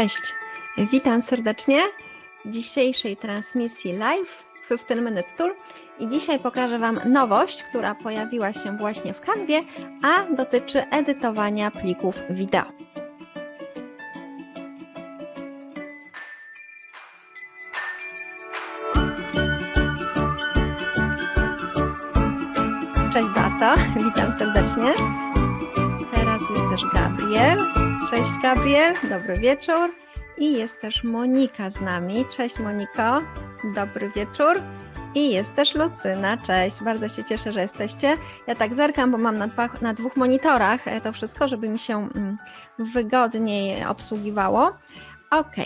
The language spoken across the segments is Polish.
Cześć, witam serdecznie w dzisiejszej transmisji live 15 Minute Tour i dzisiaj pokażę Wam nowość, która pojawiła się właśnie w Canwie, a dotyczy edytowania plików wideo. Cześć Bato, witam serdecznie. Teraz jest też Gabriel. Cześć Gabriel, dobry wieczór. I jest też Monika z nami. Cześć Moniko, dobry wieczór. I jest też Lucyna, cześć, bardzo się cieszę, że jesteście. Ja tak zerkam, bo mam na, dwa, na dwóch monitorach e, to wszystko, żeby mi się mm, wygodniej obsługiwało. Ok,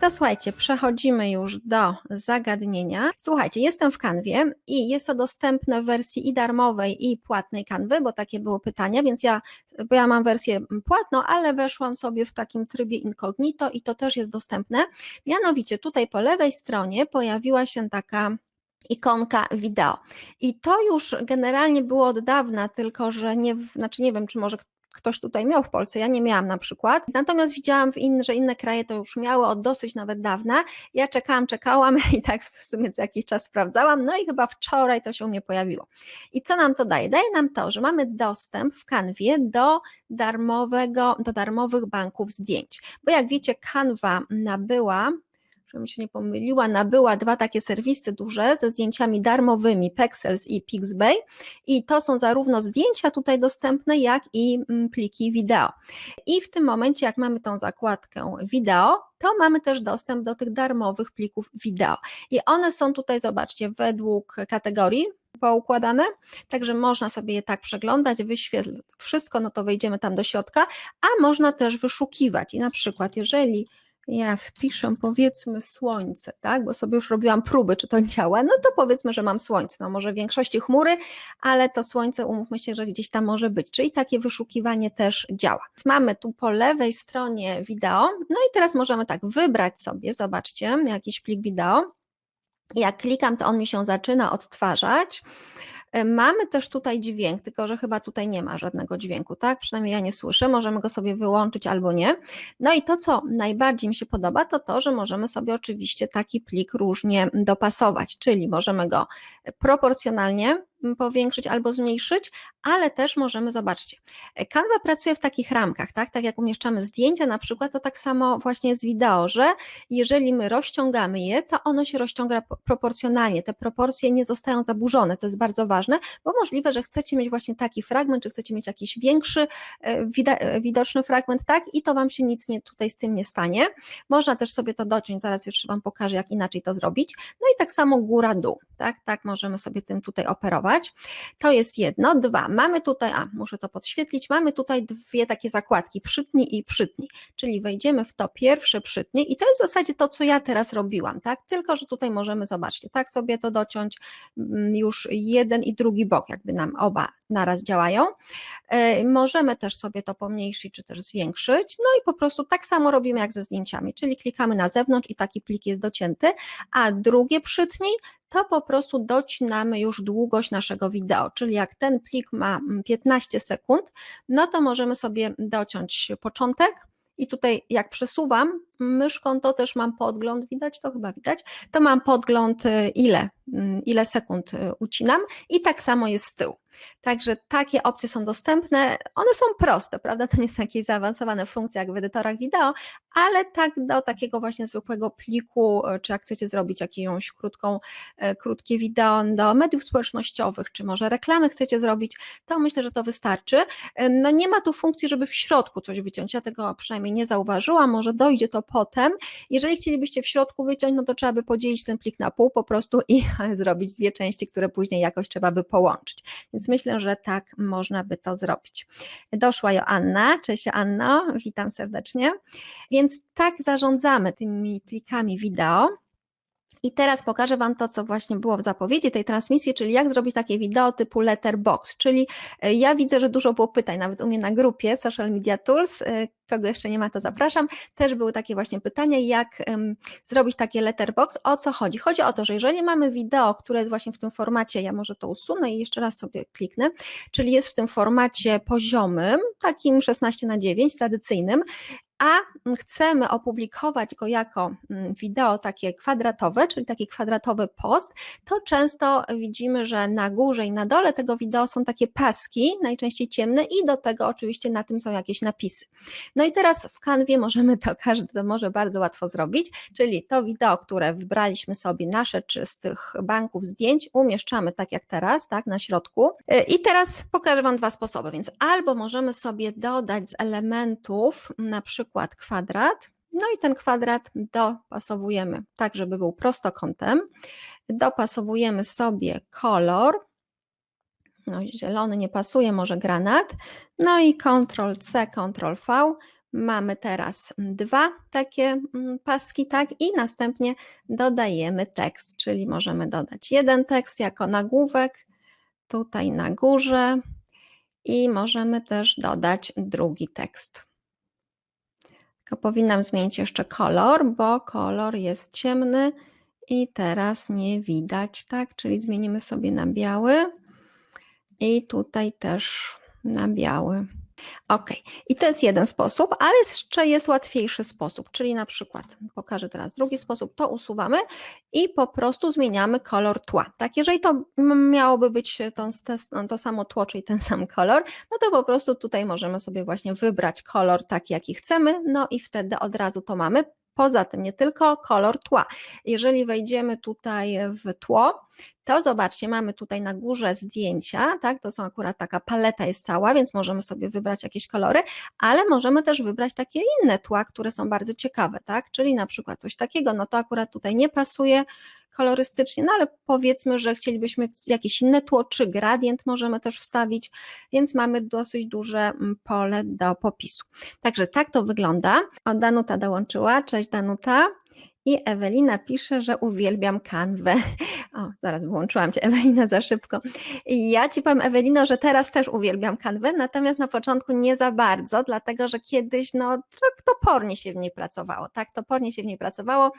to słuchajcie, przechodzimy już do zagadnienia. Słuchajcie, jestem w kanwie i jest to dostępne w wersji i darmowej, i płatnej kanwy, bo takie były pytania, więc ja, bo ja mam wersję płatną, ale weszłam sobie w takim trybie incognito i to też jest dostępne. Mianowicie tutaj po lewej stronie pojawiła się taka ikonka wideo. I to już generalnie było od dawna, tylko że nie, znaczy nie wiem, czy może ktoś tutaj miał w Polsce, ja nie miałam na przykład. Natomiast widziałam, in, że inne kraje to już miały od dosyć nawet dawna. Ja czekałam, czekałam i tak w sumie co jakiś czas sprawdzałam, no i chyba wczoraj to się u mnie pojawiło. I co nam to daje? Daje nam to, że mamy dostęp w Canwie do darmowego, do darmowych banków zdjęć. Bo jak wiecie, Canva nabyła żebym się nie pomyliła, nabyła dwa takie serwisy duże ze zdjęciami darmowymi, Pexels i Pixbay i to są zarówno zdjęcia tutaj dostępne, jak i mm, pliki wideo. I w tym momencie, jak mamy tą zakładkę wideo, to mamy też dostęp do tych darmowych plików wideo. I one są tutaj, zobaczcie, według kategorii, poukładane, także można sobie je tak przeglądać, wyświetlić wszystko, no to wejdziemy tam do środka, a można też wyszukiwać i na przykład jeżeli ja wpiszę powiedzmy słońce, tak, bo sobie już robiłam próby, czy to działa, no to powiedzmy, że mam słońce, no może w większości chmury, ale to słońce umówmy się, że gdzieś tam może być, czyli takie wyszukiwanie też działa. Mamy tu po lewej stronie wideo, no i teraz możemy tak wybrać sobie, zobaczcie, jakiś plik wideo, jak klikam, to on mi się zaczyna odtwarzać, Mamy też tutaj dźwięk, tylko że chyba tutaj nie ma żadnego dźwięku, tak? Przynajmniej ja nie słyszę, możemy go sobie wyłączyć albo nie. No i to, co najbardziej mi się podoba, to to, że możemy sobie oczywiście taki plik różnie dopasować, czyli możemy go proporcjonalnie powiększyć albo zmniejszyć, ale też możemy, zobaczcie, Canva pracuje w takich ramkach, tak, tak jak umieszczamy zdjęcia na przykład, to tak samo właśnie z wideo, że jeżeli my rozciągamy je, to ono się rozciąga proporcjonalnie, te proporcje nie zostają zaburzone, co jest bardzo ważne, bo możliwe, że chcecie mieć właśnie taki fragment, czy chcecie mieć jakiś większy, e, e, widoczny fragment, tak, i to Wam się nic nie, tutaj z tym nie stanie. Można też sobie to dociąć, zaraz jeszcze Wam pokażę, jak inaczej to zrobić. No i tak samo góra-dół, tak, tak możemy sobie tym tutaj operować. To jest jedno. Dwa, mamy tutaj, a muszę to podświetlić, mamy tutaj dwie takie zakładki, przytnij i przytnij, czyli wejdziemy w to pierwsze przytnij i to jest w zasadzie to, co ja teraz robiłam, tak? Tylko, że tutaj możemy, zobaczcie, tak sobie to dociąć mm, już jeden i drugi bok, jakby nam oba naraz działają. E, możemy też sobie to pomniejszyć, czy też zwiększyć, no i po prostu tak samo robimy jak ze zdjęciami, czyli klikamy na zewnątrz i taki plik jest docięty, a drugie przytnij to po prostu docinamy już długość naszego wideo, czyli jak ten plik ma 15 mm, sekund, no to możemy sobie dociąć początek i tutaj jak przesuwam myszką, to też mam podgląd, widać to chyba widać, to mam podgląd y, ile, mm, ile sekund y, ucinam i tak samo jest z tyłu. Także takie opcje są dostępne. One są proste, prawda? To nie są jakieś zaawansowane funkcje jak w edytorach wideo, ale tak do takiego właśnie zwykłego pliku, e, czy jak chcecie zrobić jakąś krótką, e, krótkie wideo do mediów społecznościowych, czy może reklamy chcecie zrobić, to myślę, że to wystarczy. E, no nie ma tu funkcji, żeby w środku coś wyciąć. Ja tego przynajmniej nie zauważyłam, może dojdzie to potem. Jeżeli chcielibyście w środku wyciąć, no to trzeba by podzielić ten plik na pół po prostu i zrobić dwie części, które później jakoś trzeba by połączyć. Więc myślę, że tak można by to zrobić. Doszła Joanna. Cześć Anno, witam serdecznie. Więc tak zarządzamy tymi plikami wideo. I teraz pokażę Wam to, co właśnie było w zapowiedzi tej transmisji, czyli jak zrobić takie wideo typu letterbox, czyli e, ja widzę, że dużo było pytań, nawet u mnie na grupie Social Media Tools, e, kogo jeszcze nie ma, to zapraszam, też były takie właśnie pytania, jak um, zrobić takie letterbox, o co chodzi? Chodzi o to, że jeżeli mamy wideo, które jest właśnie w tym formacie, ja może to usunę i jeszcze raz sobie kliknę, czyli jest w tym formacie poziomym, takim 16 na 9 tradycyjnym, a chcemy opublikować go jako mm, wideo takie kwadratowe, czyli taki kwadratowy post, to często widzimy, że na górze i na dole tego wideo są takie paski, najczęściej ciemne i do tego oczywiście na tym są jakieś napisy. No i teraz w kanwie możemy to, każdy to może bardzo łatwo zrobić, czyli to wideo, które wybraliśmy sobie na czy z tych banków zdjęć, umieszczamy tak jak teraz, tak, na środku. I teraz pokażę Wam dwa sposoby, więc albo możemy sobie dodać z elementów na przykład kwadrat, no i ten kwadrat dopasowujemy tak, żeby był prostokątem. Dopasowujemy sobie kolor. No, zielony nie pasuje, może granat. No i Ctrl C, Ctrl V. Mamy teraz dwa takie mm, paski, tak, i następnie dodajemy tekst, czyli możemy dodać jeden tekst jako nagłówek, tutaj na górze, i możemy też dodać drugi tekst. Tylko powinnam zmienić jeszcze kolor, bo kolor jest ciemny i teraz nie widać, tak? Czyli zmienimy sobie na biały i tutaj też na biały. Ok, i to jest jeden sposób, ale jeszcze jest łatwiejszy sposób, czyli na przykład, pokażę teraz drugi sposób, to usuwamy i po prostu zmieniamy kolor tła. Tak, jeżeli to miałoby być to, to samo tło, czyli ten sam kolor, no to po prostu tutaj możemy sobie właśnie wybrać kolor taki, jaki chcemy, no i wtedy od razu to mamy. Poza tym nie tylko kolor tła. Jeżeli wejdziemy tutaj w tło, to zobaczcie, mamy tutaj na górze zdjęcia, tak? To są akurat taka paleta jest cała, więc możemy sobie wybrać jakieś kolory, ale możemy też wybrać takie inne tła, które są bardzo ciekawe, tak? Czyli na przykład coś takiego, no to akurat tutaj nie pasuje kolorystycznie, no ale powiedzmy, że chcielibyśmy jakieś inne tło, czy gradient możemy też wstawić, więc mamy dosyć duże mm, pole do popisu. Także tak to wygląda. O, Danuta dołączyła. Cześć Danuta. I Ewelina pisze, że uwielbiam kanwę. O, zaraz wyłączyłam cię, Ewelina, za szybko. Ja ci powiem, Ewelino, że teraz też uwielbiam kanwę, natomiast na początku nie za bardzo, dlatego że kiedyś no, topornie się w niej pracowało, tak? Topornie się w niej pracowało.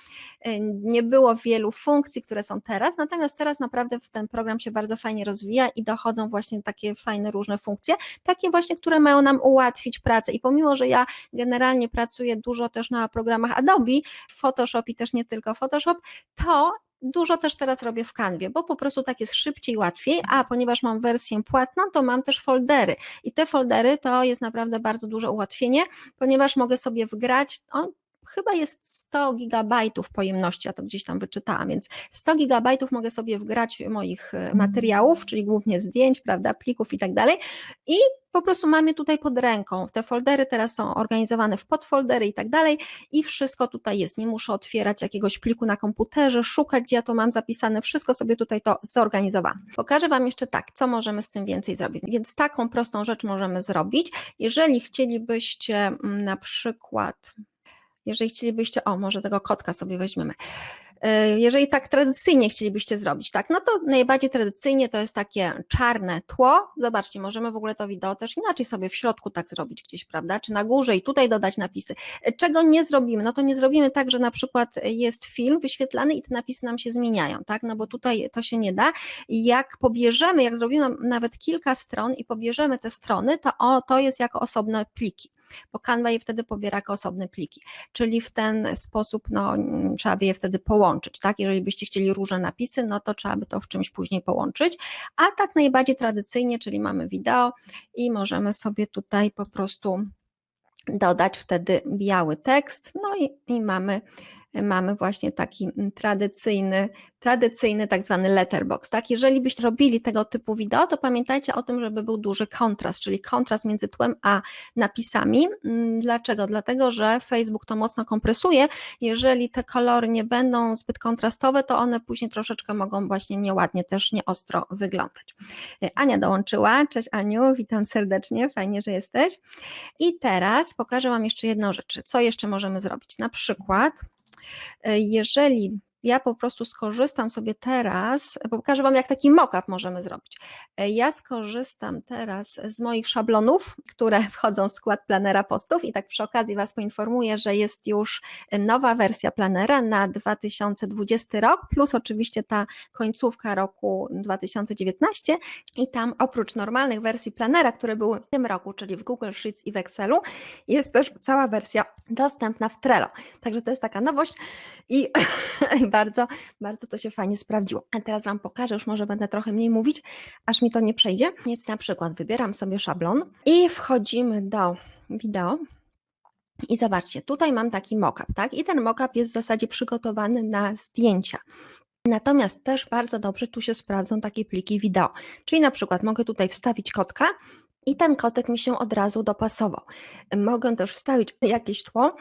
Y, nie było wielu funkcji, które są teraz, natomiast teraz naprawdę ten program się bardzo fajnie rozwija i dochodzą właśnie takie fajne różne funkcje, takie właśnie, które mają nam ułatwić pracę. I pomimo, że ja generalnie pracuję dużo też na programach Adobe, Photoshop i też nie tylko Photoshop, to dużo też teraz robię w kanwie, bo po prostu tak jest szybciej, łatwiej, a ponieważ mam wersję płatną, to mam też foldery. I te foldery to jest naprawdę bardzo duże ułatwienie, ponieważ mogę sobie wgrać, o, chyba jest 100 gigabajtów pojemności, ja to gdzieś tam wyczytałam, więc 100 gigabajtów mogę sobie wgrać moich e, materiałów, czyli głównie zdjęć, prawda, plików i tak dalej. I po prostu mamy tutaj pod ręką. Te foldery teraz są organizowane w podfoldery i tak dalej i wszystko tutaj jest. Nie muszę otwierać jakiegoś pliku na komputerze, szukać, gdzie ja to mam zapisane, wszystko sobie tutaj to zorganizowałam. Pokażę Wam jeszcze tak, co możemy z tym więcej zrobić. Więc taką prostą rzecz możemy zrobić. Jeżeli chcielibyście mm, na przykład jeżeli chcielibyście, o może tego kotka sobie weźmiemy, jeżeli tak tradycyjnie chcielibyście zrobić, tak, no to najbardziej tradycyjnie to jest takie czarne tło. Zobaczcie, możemy w ogóle to wideo też inaczej sobie w środku tak zrobić gdzieś, prawda? Czy na górze i tutaj dodać napisy. Czego nie zrobimy? No to nie zrobimy tak, że na przykład jest film wyświetlany i te napisy nam się zmieniają, tak? No bo tutaj to się nie da. Jak pobierzemy, jak zrobimy nawet kilka stron i pobierzemy te strony, to o, to jest jako osobne pliki bo Canva je wtedy pobiera jako osobne pliki, czyli w ten sposób no, trzeba by je wtedy połączyć, tak? Jeżeli byście chcieli różne napisy, no to trzeba by to w czymś później połączyć, a tak najbardziej tradycyjnie, czyli mamy wideo i możemy sobie tutaj po prostu dodać wtedy biały tekst, no i, i mamy mamy właśnie taki mm, tradycyjny, tradycyjny tak zwany letterbox. Tak? Jeżeli byście robili tego typu wideo, to pamiętajcie o tym, żeby był duży kontrast, czyli kontrast między tłem a napisami. Mm, dlaczego? Dlatego, że Facebook to mocno kompresuje. Jeżeli te kolory nie będą zbyt kontrastowe, to one później troszeczkę mogą właśnie nieładnie, też nieostro wyglądać. Ania dołączyła. Cześć Aniu, witam serdecznie, fajnie, że jesteś. I teraz pokażę Wam jeszcze jedną rzecz. Co jeszcze możemy zrobić? Na przykład E, jeżeli ja po prostu skorzystam sobie teraz, pokażę Wam, jak taki mock-up możemy zrobić. E, ja skorzystam teraz z moich szablonów, które wchodzą w skład planera postów i tak przy okazji Was poinformuję, że jest już nowa wersja planera na 2020 rok, plus oczywiście ta końcówka roku 2019 i tam oprócz normalnych wersji planera, które były w tym roku, czyli w Google Sheets i w Excelu, jest też cała wersja dostępna w Trello. Także to jest taka nowość i bardzo, bardzo to się fajnie sprawdziło. A teraz Wam pokażę, już może będę trochę mniej mówić, aż mi to nie przejdzie. Więc na przykład wybieram sobie szablon i wchodzimy do wideo. I zobaczcie, tutaj mam taki mockup, tak? I ten mockup jest w zasadzie przygotowany na zdjęcia. Natomiast też bardzo dobrze tu się sprawdzą takie pliki wideo. Czyli na przykład mogę tutaj wstawić kotka i ten kotek mi się od razu dopasował. Mogę też wstawić jakieś tło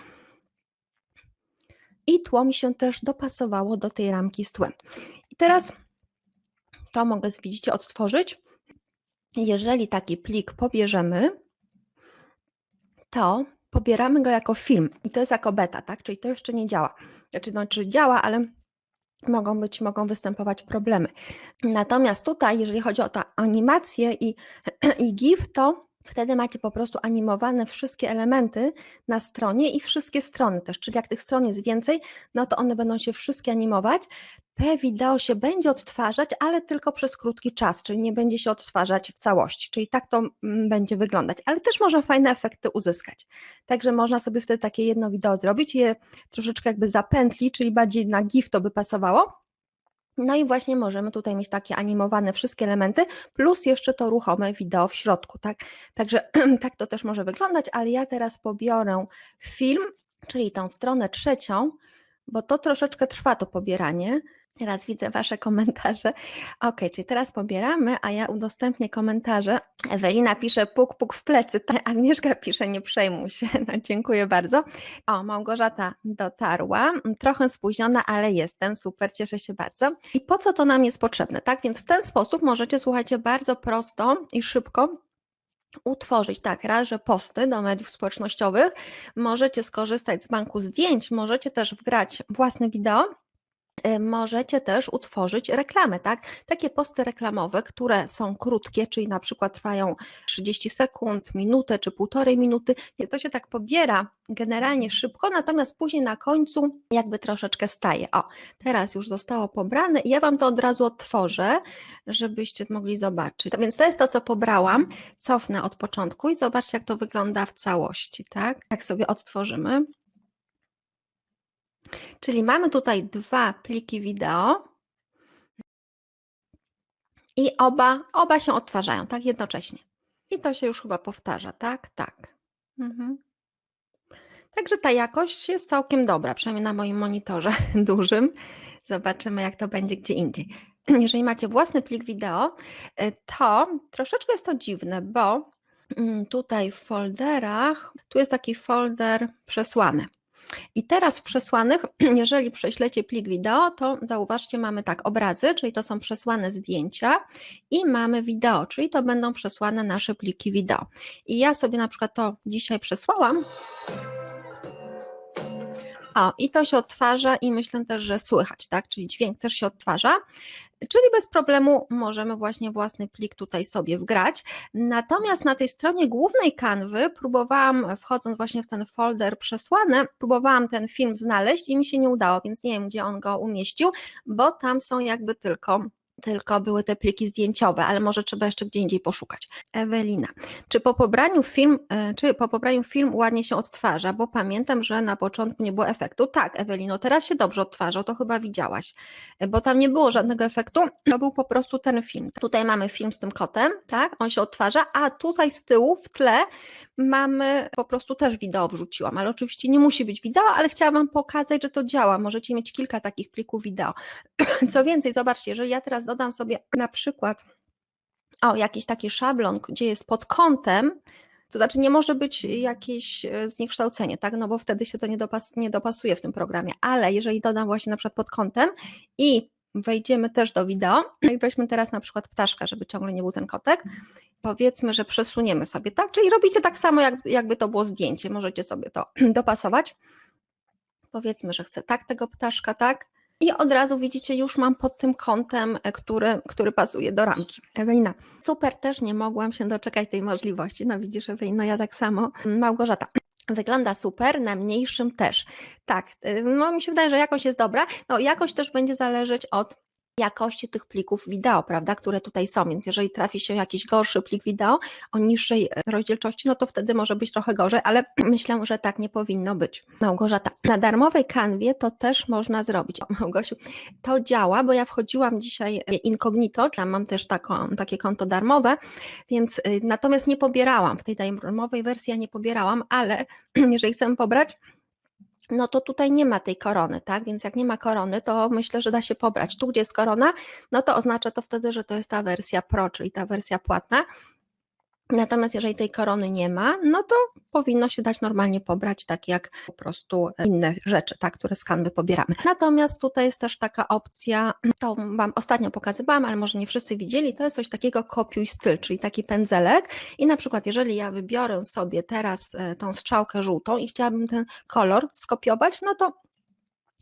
i tło mi się też dopasowało do tej ramki z tłem. I teraz to mogę, widzicie, odtworzyć. Jeżeli taki plik pobierzemy, to pobieramy go jako film i to jest jako beta, tak? Czyli to jeszcze nie działa. Znaczy, no, czyli działa, ale mogą być, mogą występować problemy. Natomiast tutaj, jeżeli chodzi o tę animację i, i GIF, to Wtedy macie po prostu animowane wszystkie elementy na stronie i wszystkie strony też, czyli jak tych stron jest więcej, no to one będą się wszystkie animować. Te wideo się będzie odtwarzać, ale tylko przez krótki czas, czyli nie będzie się odtwarzać w całości, czyli tak to mm, będzie wyglądać, ale też można fajne efekty uzyskać. Także można sobie wtedy takie jedno wideo zrobić, je troszeczkę jakby zapętli, czyli bardziej na GIF to by pasowało, no i właśnie możemy tutaj mieć takie animowane wszystkie elementy, plus jeszcze to ruchome wideo w środku, tak? Także tak to też może wyglądać, ale ja teraz pobiorę film, czyli tą stronę trzecią, bo to troszeczkę trwa to pobieranie, Teraz widzę Wasze komentarze. Ok, czyli teraz pobieramy, a ja udostępnię komentarze. Ewelina pisze puk, puk w plecy. Agnieszka pisze nie przejmuj się. No, dziękuję bardzo. O, Małgorzata dotarła. Trochę spóźniona, ale jestem. Super, cieszę się bardzo. I po co to nam jest potrzebne? Tak więc w ten sposób możecie, słuchajcie, bardzo prosto i szybko utworzyć, tak, raz, że posty do mediów społecznościowych, możecie skorzystać z banku zdjęć, możecie też wgrać własne wideo możecie też utworzyć reklamę, tak? Takie posty reklamowe, które są krótkie, czyli na przykład trwają 30 sekund, minutę czy półtorej minuty. To się tak pobiera generalnie szybko, natomiast później na końcu jakby troszeczkę staje. O, teraz już zostało pobrane i ja Wam to od razu otworzę, żebyście mogli zobaczyć. Więc to jest to, co pobrałam. Cofnę od początku i zobaczcie, jak to wygląda w całości, tak? Jak sobie odtworzymy. Czyli mamy tutaj dwa pliki wideo i oba, oba się odtwarzają, tak, jednocześnie. I to się już chyba powtarza, tak, tak. Mhm. Także ta jakość jest całkiem dobra, przynajmniej na moim monitorze dużym. Zobaczymy, jak to będzie gdzie indziej. Jeżeli macie własny plik wideo, y, to troszeczkę jest to dziwne, bo mm, tutaj w folderach, tu jest taki folder przesłany. I teraz w przesłanych, jeżeli prześlecie plik wideo, to zauważcie, mamy tak obrazy, czyli to są przesłane zdjęcia i mamy wideo, czyli to będą przesłane nasze pliki wideo. I ja sobie na przykład to dzisiaj przesłałam. O, i to się odtwarza i myślę też, że słychać, tak? Czyli dźwięk też się odtwarza. Czyli bez problemu możemy właśnie własny plik tutaj sobie wgrać. Natomiast na tej stronie głównej kanwy próbowałam, wchodząc właśnie w ten folder przesłany, próbowałam ten film znaleźć i mi się nie udało, więc nie wiem, gdzie on go umieścił, bo tam są jakby tylko tylko były te pliki zdjęciowe, ale może trzeba jeszcze gdzie indziej poszukać. Ewelina, czy po pobraniu film, e, czy po pobraniu film ładnie się odtwarza? Bo pamiętam, że na początku nie było efektu. Tak, Ewelino, teraz się dobrze odtwarzał, to chyba widziałaś, e, bo tam nie było żadnego efektu, to był po prostu ten film. Tutaj mamy film z tym kotem, tak, on się odtwarza, a tutaj z tyłu w tle mamy po prostu też wideo wrzuciłam, ale oczywiście nie musi być wideo, ale chciałam Wam pokazać, że to działa. Możecie mieć kilka takich plików wideo. Co więcej, zobaczcie, jeżeli ja teraz dodam sobie na przykład o, jakiś taki szablon, gdzie jest pod kątem, to znaczy nie może być jakieś e, zniekształcenie, tak? No bo wtedy się to nie, dopas nie dopasuje w tym programie. Ale jeżeli dodam właśnie na przykład pod kątem i wejdziemy też do wideo no i weźmy teraz na przykład ptaszka, żeby ciągle nie był ten kotek. Powiedzmy, że przesuniemy sobie, tak? Czyli robicie tak samo, jak, jakby to było zdjęcie. Możecie sobie to dopasować. Powiedzmy, że chcę tak tego ptaszka, tak? I od razu widzicie, już mam pod tym kątem, e, który, który pasuje do ramki. Ewelina, super, też nie mogłam się doczekać tej możliwości. No widzisz, Ewelino, ja tak samo. Małgorzata. Wygląda super, na mniejszym też. Tak, y, no mi się wydaje, że jakość jest dobra. No jakość też będzie zależeć od jakości tych plików wideo, prawda, które tutaj są, więc jeżeli trafi się jakiś gorszy plik wideo o niższej e, rozdzielczości, no to wtedy może być trochę gorzej, ale myślę, że tak nie powinno być. Małgorzata, na darmowej kanwie to też można zrobić. O, Małgosiu, to działa, bo ja wchodziłam dzisiaj incognito, tam mam też taką, takie konto darmowe, więc y, natomiast nie pobierałam, w tej darmowej wersji ja nie pobierałam, ale jeżeli chcę pobrać, no to tutaj nie ma tej korony, tak? Więc jak nie ma korony, to myślę, że da się pobrać. Tu, gdzie jest korona, no to oznacza to wtedy, że to jest ta wersja Pro, czyli ta wersja płatna. Natomiast jeżeli tej korony nie ma, no to powinno się dać normalnie pobrać, tak jak po prostu inne rzeczy, tak, które z kanwy pobieramy. Natomiast tutaj jest też taka opcja, to Wam ostatnio pokazywałam, ale może nie wszyscy widzieli, to jest coś takiego kopiuj styl, czyli taki pędzelek i na przykład jeżeli ja wybiorę sobie teraz e, tą strzałkę żółtą i chciałabym ten kolor skopiować, no to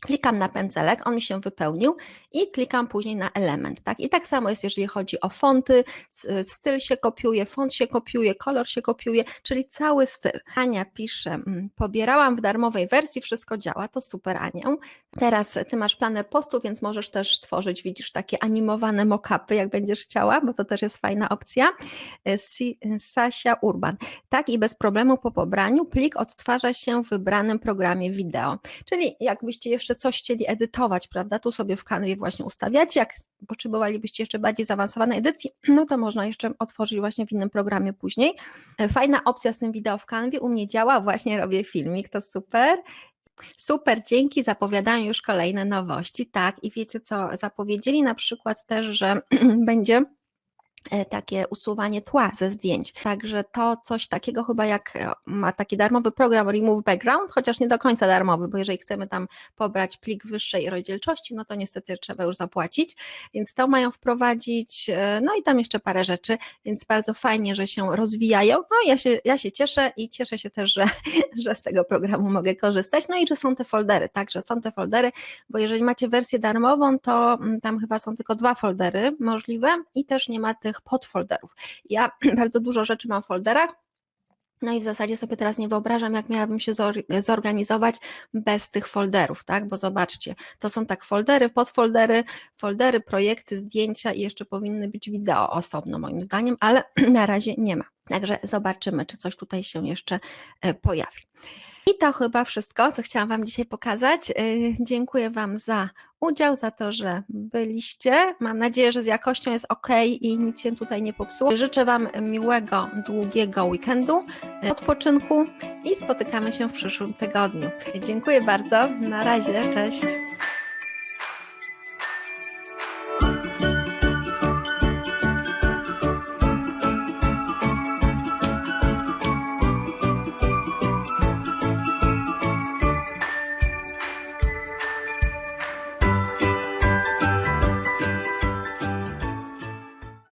Klikam na pędzelek, on mi się wypełnił i klikam później na element. Tak? I tak samo jest, jeżeli chodzi o fonty, styl się kopiuje, font się kopiuje, kolor się kopiuje, czyli cały styl. Ania pisze, mm, pobierałam w darmowej wersji, wszystko działa, to super Anię. Teraz ty masz planer postów, więc możesz też tworzyć, widzisz, takie animowane mock-upy, jak będziesz chciała, bo to też jest fajna opcja. E, Si- Sasia Urban. Tak i bez problemu po pobraniu plik odtwarza się w wybranym programie wideo. Czyli jakbyście jeszcze coś chcieli edytować, prawda, tu sobie w kanwie właśnie ustawiacie, jak potrzebowalibyście jeszcze bardziej zaawansowanej edycji, no to można jeszcze otworzyć właśnie w innym programie później. E, Fajna opcja z tym wideo w kanwie, u mnie działa, właśnie robię filmik, to super. Super, dzięki, zapowiadają już kolejne nowości, tak, i wiecie co, zapowiedzieli na przykład też, że będzie takie usuwanie tła ze zdjęć. Także to coś takiego chyba jak e, ma taki darmowy program Remove Background, chociaż nie do końca darmowy, bo jeżeli chcemy tam pobrać plik wyższej rozdzielczości, no to niestety trzeba już zapłacić, więc to mają wprowadzić, e, no i tam jeszcze parę rzeczy, więc bardzo fajnie, że się rozwijają. No ja się, ja się cieszę i cieszę się też, że, że z tego programu mogę korzystać, no i że są te foldery, tak, że są te foldery, bo jeżeli macie wersję darmową, to mm, tam chyba są tylko dwa foldery możliwe i też nie ma tych podfolderów. Ja bardzo dużo rzeczy mam w folderach, no i w zasadzie sobie teraz nie wyobrażam, jak miałabym się zor- zorganizować bez tych folderów, tak? Bo zobaczcie, to są tak foldery, podfoldery, foldery, projekty, zdjęcia i jeszcze powinny być wideo osobno moim zdaniem, ale na razie nie ma. Także zobaczymy, czy coś tutaj się jeszcze e, pojawi. I to chyba wszystko, co chciałam Wam dzisiaj pokazać. Yy, Dziękuję Wam za udział, za to, że byliście. Mam nadzieję, że z jakością jest ok i nic się tutaj nie popsuło. Życzę Wam miłego, długiego weekendu, yy, odpoczynku i spotykamy się w przyszłym tygodniu. Dziękuję bardzo. Na razie. Cześć.